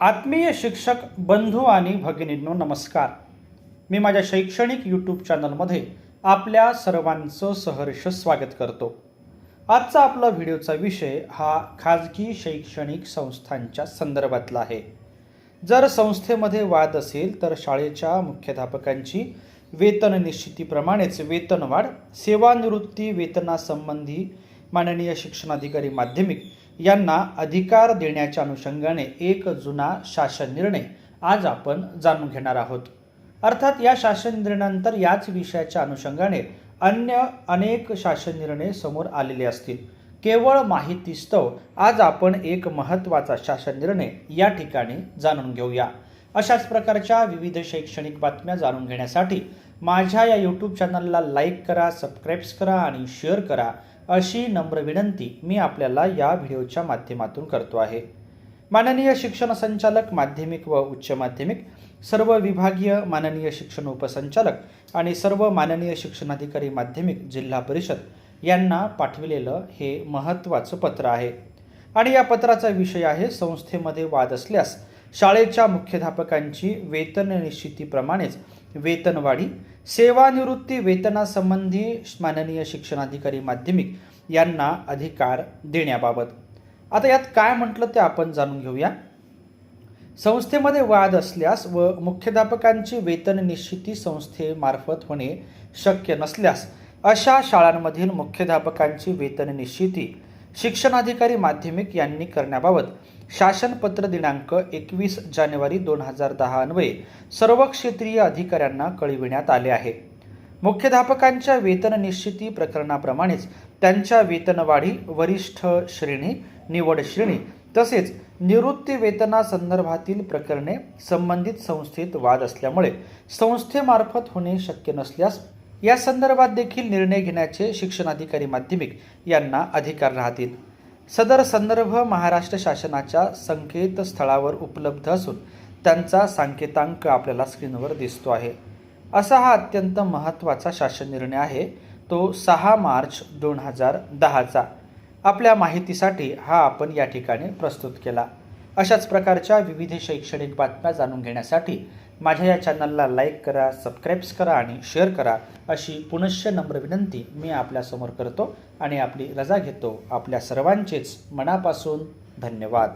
आत्मीय शिक्षक बंधू आणि भगिनींनो नमस्कार. मी माझ्या शैक्षणिक यूट्यूब चॅनलमध्ये आपल्या सर्वांचं सहर्ष स्वागत करतो. आजचा आपला व्हिडिओचा विषय हा खाजगी शैक्षणिक संस्थांच्या संदर्भातला आहे. जर संस्थेमध्ये वाद असेल तर शाळेच्या मुख्याध्यापकांची वेतन निश्चितीप्रमाणेच वेतनवाढ सेवानिवृत्ती वेतनासंबंधी माननीय शिक्षणाधिकारी माध्यमिक यांना अधिकार देण्याच्या अनुषंगाने एक जुना शासन निर्णय आज आपण जाणून घेणार आहोत. अर्थात या शासन निर्णयानंतर याच विषयाच्या अनुषंगाने अन्य अनेक शासन निर्णय समोर आलेले असतील. केवळ माहितीस्तव आज आपण एक महत्त्वाचा शासन निर्णय या ठिकाणी जाणून घेऊया. अशाच प्रकारच्या विविध शैक्षणिक बातम्या जाणून घेण्यासाठी माझ्या या यूट्यूब चॅनलला लाईक करा सबस्क्राईब्स करा आणि शेअर करा. अशी नम्र विनंती मी आपल्याला या व्हिडिओच्या माध्यमातून करतो आहे. माननीय शिक्षण संचालक माध्यमिक व उच्च माध्यमिक सर्व विभागीय माननीय शिक्षण उपसंचालक आणि सर्व माननीय शिक्षणाधिकारी माध्यमिक जिल्हा परिषद यांना पाठविलेलं हे महत्त्वाचं पत्र आहे. आणि या पत्राचा विषय आहे संस्थेमध्ये वाद असल्यास शाळेच्या मुख्याध्यापकांची वेतन निश्चितीप्रमाणेच वेतनवाढी सेवानिवृत्ती वेतनासंबंधी माननीय शिक्षणाधिकारी माध्यमिक यांना अधिकार देण्याबाबत. आता यात काय म्हटलं ते आपण जाणून घेऊया. संस्थेमध्ये वाद असल्यास व मुख्याध्यापकांची वेतन निश्चिती संस्थेमार्फत होणे शक्य नसल्यास अशा शाळांमधील मुख्याध्यापकांची वेतन निश्चिती शिक्षणाधिकारी माध्यमिक यांनी करण्याबाबत शासनपत्र दिनांक एकवीस जानेवारी दोन हजार दहा अन्वये सर्व क्षेत्रीय अधिकाऱ्यांना कळविण्यात आले आहे. मुख्याध्यापकांच्या वेतन निश्चिती प्रकरणाप्रमाणेच त्यांच्या वेतनवाढी वरिष्ठ श्रेणी निवड श्रेणी तसेच निवृत्ती वेतनासंदर्भातील प्रकरणे संबंधित संस्थेत वाद असल्यामुळे संस्थेमार्फत होणे शक्य नसल्यास या संदर्भात देखील निर्णय घेण्याचे शिक्षणाधिकारी माध्यमिक यांना अधिकार राहतील. सदर संदर्भ महाराष्ट्र शासनाच्या संकेतस्थळावर उपलब्ध असून त्यांचा सांकेतांक आपल्याला स्क्रीनवर दिसतो आहे. असा हा अत्यंत महत्त्वाचा शासन निर्णय आहे. तो सहा मार्च दोन हजार दहाचा. आपल्या माहितीसाठी हा आपण या ठिकाणी प्रस्तुत केला. अशाच प्रकारच्या विविध शैक्षणिक बातम्या जाणून घेण्यासाठी माझ्या या चॅनलला लाईक करा सबस्क्राईब्स करा आणि शेअर करा अशी पुनश्च नम्र विनंती मी आपल्यासमोर करतो आणि आपली रजा घेतो आपल्या सर्वांचेच मनापासून धन्यवाद.